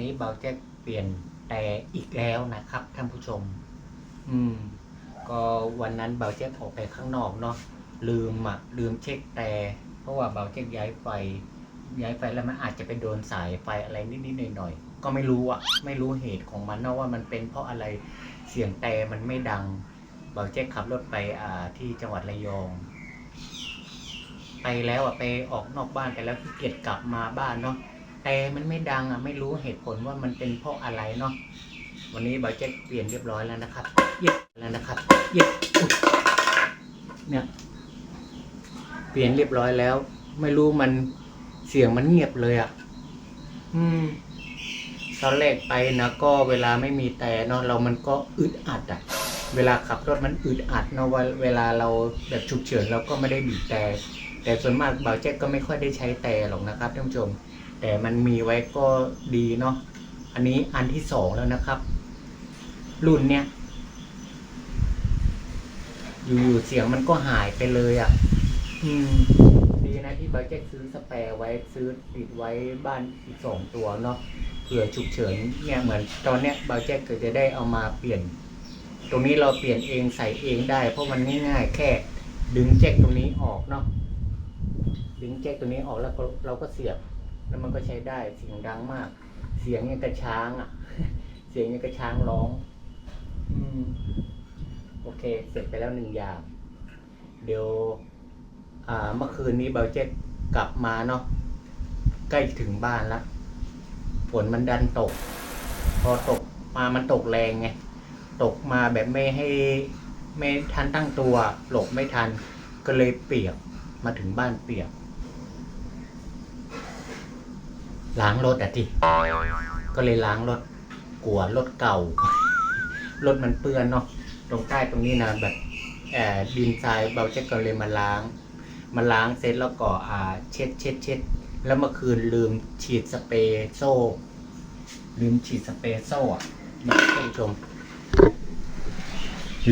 นี้เบาแจ็คเปลี่ยนแต่อีกแล้วนะครับท่านผู้ชม อืม ก็วันนั้นเบาแจ็คออกไปข้างนอกเนาะลืมอะลืมเช็คแต่เพราะว่าเบาแจ็คย้ายไฟ ย้ายไฟแล้วมันอาจจะไปโดนสายไฟอะไรนิดๆหน่อยๆก็ไม่รู้อะไม่รู้เหตุของมันเนาะว่ามันเป็นเพราะอะไรเสียงแต่มันไม่ดังเบาแจ็คขับรถไปอ่าที่จังหวัดระยองไปแล้วอะไปออกนอกบ้านไปแล้วขี้เกียจกลับมาบ้านเนาะ แต่มันไม่ดังอะไม่รู้เหตุผลว่ามันเป็นเพราะอะไรเนาะวันนี้เบาแจ็คเปลี่ยนเรียบร้อยแล้วนะครับเย็บแล้วนะครับเย็บเนี่ยเปลี่ยนเรียบร้อยแล้ว ไม่รู้มันเสียงมันเงียบเลยอะ อืมตอนแรกไปนะก็เวลาไม่มีแต่เนาะเรามันก็อึดอัดอะ เวลาขับรถมันอึดอัดเนาะว่าเวลาเราแบบฉุกเฉินเราก็ไม่ได้บีบแต่ แต่ส่วนมากบ่าวแจ็คก็ไม่ค่อยได้ใช้แต่หรอกนะครับท่านผู้ชม แต่มันมีไว้ก็ดีเนาะอันนี้อันที่สองแล้วนะครับ รุ่นเนี้ยอยู่ๆเสียงมันก็หายไปเลยอะ อืม ดีนะที่บ่าวแจ็คซื้อสแปร์ไว้ซื้อติดไว้บ้านอีกสองตัวเนาะเผื่อฉุกเฉินเนี่ยเหมือนตอนเนี้ยบ่าวแจ็คก็จะได้เอามาเปลี่ยน ตรงนี้เราเปลี่ยนเองใส่เองได้ เพราะมันง่ายๆแค่ ดึงแจ็คตรงนี้ออกเนาะดึงแจ็คตัวนี้ออกแล้วก็เราก็เสียบ แล้วมันก็ใช้ได้เสียงดังมาก เสียงยังกระช้างอะ เสียงยังกระช้างร้อง อืม โอเค เสร็จไปแล้วหนึ่งอย่าง เดี๋ยว อ่า เมื่อคืนนี้เบลเจ็ตกลับมาเนาะใกล้ถึงบ้านแล้วฝนมันดันตก พอตกมามันตกแรงไง ตกมาแบบไม่ให้ไม่ทันตั้งตัว หลบไม่ทัน ก็เลยเปียกมาถึงบ้านเปียก ล้างรถอะทีก็เลยล้างรถกลัวรถเก่ารถมันเปื้อนเนาะตรงใต้ตรงนี้นะแบบแอบดินทรายเบาเช็ดก็เลยมาล้าง มาล้างเสร็จแล้วก็อ่าเช็ดเช็ดเช็ดแล้วเมื่อคืนลืมฉีดสเปรย์โซ่ ลืมฉีดสเปรย์โซ่อะนะท่านผู้ชม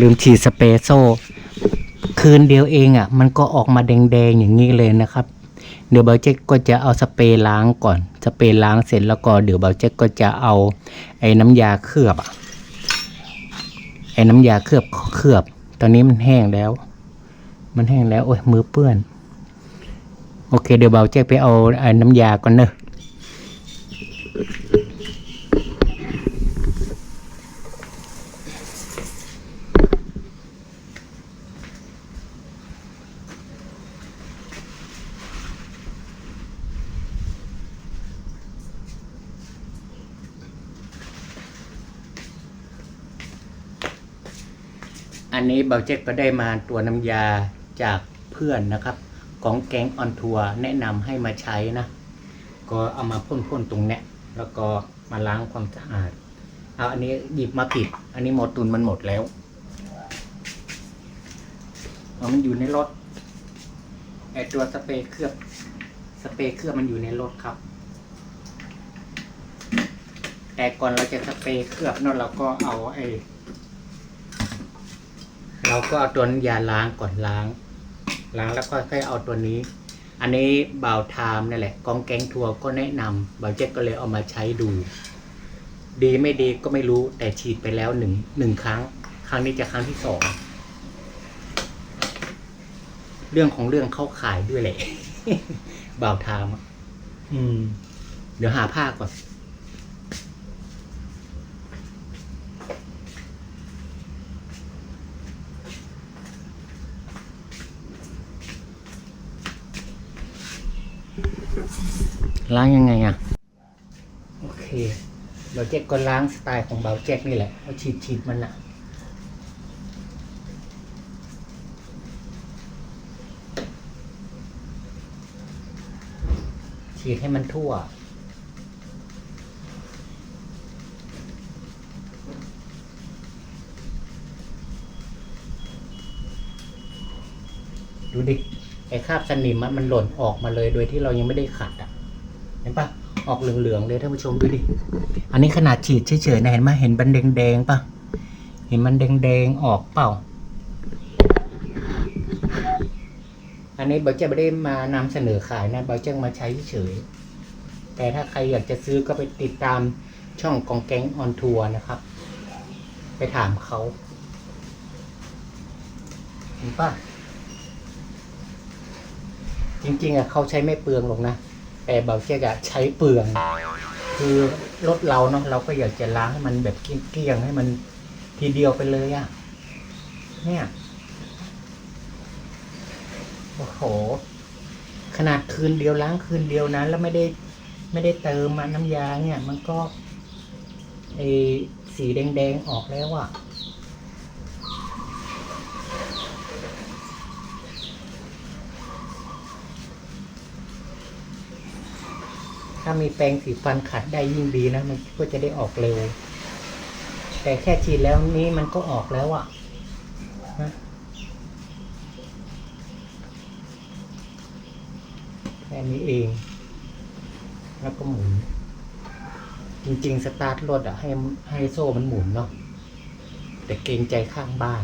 ลืมฉีดสเปรย์โซ่ คืนเดียวเองอะ มันก็ออกมาแดงๆอย่างนี้เลยนะครับ เดี๋ยวเบลเจ็กก็จะเอาสเปรย์ล้างก่อน สเปรย์ล้างเสร็จแล้วก็เดี๋ยวเบลเจ็กก็จะเอาไอ้น้ำยาเคลือบอะไอ้น้ำยาเคลือบเคลือบ ตอนนี้มันแห้งแล้ว มันแห้งแล้วโอ้ยมือเปื้อน โอเค เดี๋ยวเบลเจ็กไปเอาไอ้น้ำยาก่อนเนอะ นนี้เบลเจ็กก็ได้มาตัวน้ำยาจากเพื่อนนะครับ ของแก๊งออนทัวร์แนะนำให้มาใช้นะ ก็เอามาพ่นๆตรงเนี้ยแล้วก็มาล้างความสะอาดเอาอันนี้หยิบมาผิด อันนี้หมดตุนมันหมดแล้วเอามันอยู่ในรถไอตัวสเปรย์เคลือบสเปรย์เคลือบมันอยู่ในรถครับ แต่ก่อนเราจะสเปรย์เคลือบเนอะเราก็เอาไอ เราก็เอาตัวน้ำยาล้างก่อนล้าง ล้างแล้วก็ค่อยเอาตัวนี้ อันนี้บ่าวไทม์นั่นแหละกองแก๊งทัวร์ก็แนะนำบ่าวเจ็ดก็เลยเอามาใช้ดู ดีไม่ดีก็ไม่รู้แต่ฉีดไปแล้วหนึ่งหนึ่งครั้ง ครั้งนี้จะครั้งที่สองเรื่องของเรื่องเข้าขายด้วยแหละบ่าวไทม์อะอืม เดี๋ยวหาผ้าก่อน ล้างยังไงอะ โอเคเบาเจ็กก็ล้างสไตล์ของเบาเจ็กนี่แหละเอาฉีดฉีดมันอะ ฉีดให้มันทั่วดูดิไอ้คราบสนิมมันหล่นออกมาเลยโดยที่เรายังไม่ได้ขัดอะ ห็นปะออกเหลืองๆเลยท่านผู้ชมดูดิ อันนี้ขนาดฉีดเฉยๆนะเห็นไหมเห็นมันแดงๆปะเห็นมันแดงๆออกเปล่า อันนี้เบลเจ้าไม่ได้มานำเสนอขายนะเบลเจ้ามาใช้เฉย แต่ถ้าใครอยากจะซื้อก็ไปติดตามช่องกองแก๊งออนทัวร์นะครับ ไปถามเขาเห็นปะจริงๆอะเขาใช้ไม่เปลืองหรอกนะ แต่เบาเจ๊กอะใช้เปลือง คือรถเราเนาะเราก็อยากจะล้างให้มันแบบเกลี้ยงให้มันทีเดียวไปเลยอะเนี่ยโอ้โห ขนาดคืนเดียวล้างคืนเดียวนะแล้วไม่ได้ไม่ได้เติมมันน้ำยาเนี่ย มันก็ไอสีแดงๆออกแล้วอะ ถ้ามีแปรงสีฟันขัดได้ยิ่งดีนะ มันก็จะได้ออกเร็ว แต่แค่ฉีดแล้วนี้มันก็ออกแล้วอะนะแค่นี้เอง แล้วก็หมุน จริงๆ สตาร์ทรถอะให้ให้โซ่มันหมุนเนาะ แต่เกรงใจข้างบ้าน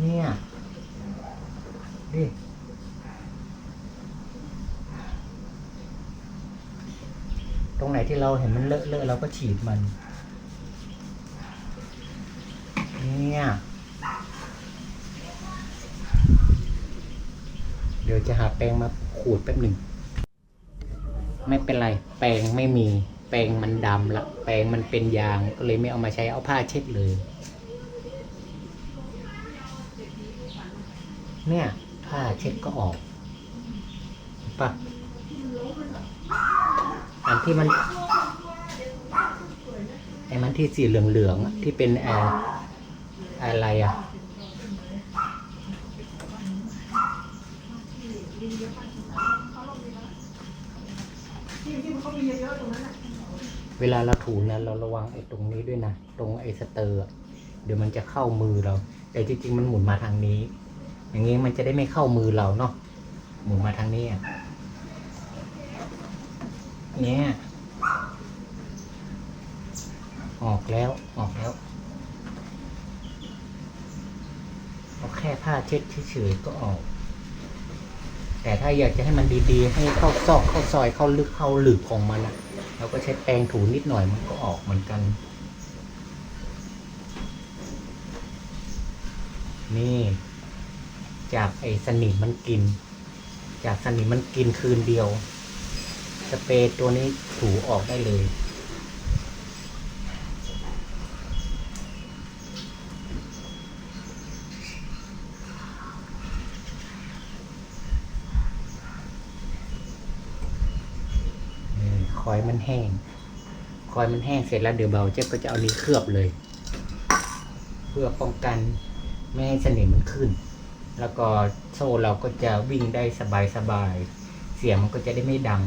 เนี่ยดิ ตรงไหนที่เราเห็นมันเลอะเลอะเราก็ฉีดมัน เนี่ย เดี๋ยวจะหาแปรงมาขูดแป๊บหนึ่ง ไม่เป็นไร แปรงไม่มี แปรงมันดำละ แปรงมันเป็นยาง ก็เลยไม่เอามาใช้ เอาผ้าเช็ดเลย เนี่ย ผ้าเช็ดก็ออกปะอัน ที่มันไอ้มันที่สีเหลืองๆที่เป็นแอร์อะไรอะเวลาเราถูนะเราระวังไอ้ตรงนี้ด้วยนะ ตรงไอ้สเตอร์ เดี๋ยวมันจะเข้ามือเรา แต่จริงๆมันหมุนมาทางนี้ อย่างงี้มันจะได้ไม่เข้ามือเราเนาะหมุนมาทางนี้อะ เนี่ย ออกแล้ว ออกแล้ว เอาแค่ผ้าเช็ดเฉยๆก็ออก แต่ถ้าอยากจะให้มันดีๆ ให้เข้าซอกเข้าซอยเข้าลึกเข้าหลืบของมันอะเราก็ใช้แปรงถูนิดหน่อยมันก็ออกเหมือนกัน นี่ จากไอ้สนิมมันกิน จากสนิมมันกินคืนเดียว สเปรย์ตัวนี้ถูออกได้เลยนี่คอยมันแห้ง คอยมันแห้งเสร็จแล้วเดี๋ยวเบาเจ๊ก็จะเอานี้เคลือบเลย เพื่อป้องกันไม่ให้สนิมมันขึ้น แล้วก็โซ่เราก็จะวิ่งได้สบายสบายๆเสียงมันก็จะได้ไม่ดัง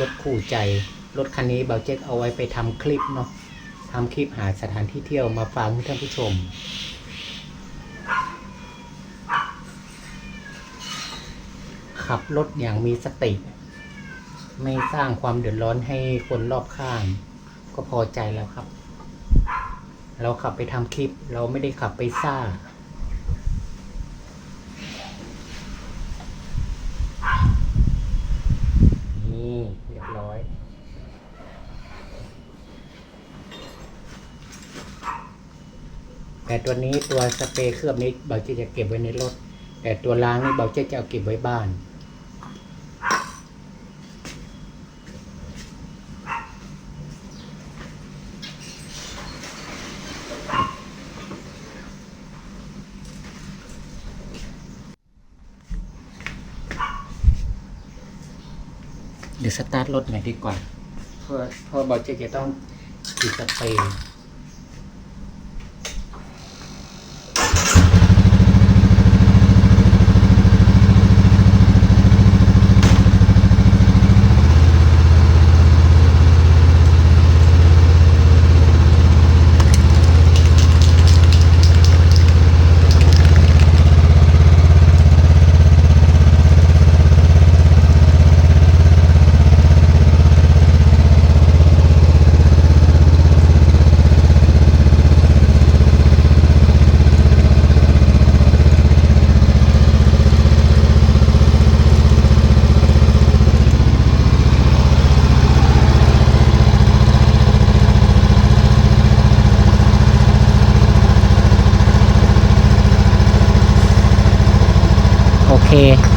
รถคู่ใจ รถคันนี้เบาเจ๊กเอาไว้ไปทำคลิปเนาะทำคลิปหาสถานที่เที่ยวมาฝากท่านผู้ชม ขับรถอย่างมีสติ ไม่สร้างความเดือดร้อนให้คนรอบข้าง ก็พอใจแล้วครับ เราขับไปทำคลิป เราไม่ได้ขับไปซ่า นี่เรียบร้อย แต่ตัวนี้ตัวสเปรย์เคลือบนี้เบาเจจะเก็บไว้ในรถ แต่ตัวล้างนี่เบาเจจะเอาเก็บไว้บ้านเดี๋ยวสตาร์ทรถหน่อยดีกว่า เพราะเพราะเบาเจจะต้องฉีดสเปรย์ เ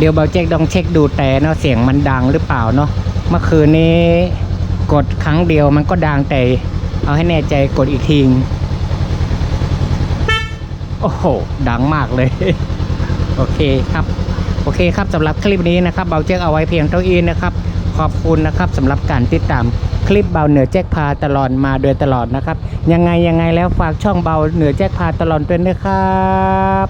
เดี๋ยวเบาเจ๊กต้องเช็คดูแต่เนาะเสียงมันดังหรือเปล่าเนาะเมื่อคืนนี้กดครั้งเดียวมันก็ดังแต่เอาให้แน่ใจกดอีกทีโอ้โห ดังมากเลย โอเคครับ โอเคครับสำหรับคลิปนี้นะครับเบาเจ๊กเอาไว้เพียงเท่านี้นะครับ ขอบคุณนะครับสำหรับการติดตามคลิปเบาเหนือแจ็คพาตลอดมาโดยตลอดนะครับ ยังไงยังไงแล้วฝากช่องเบาเหนือแจ็คพาตลอดด้วยนะครับ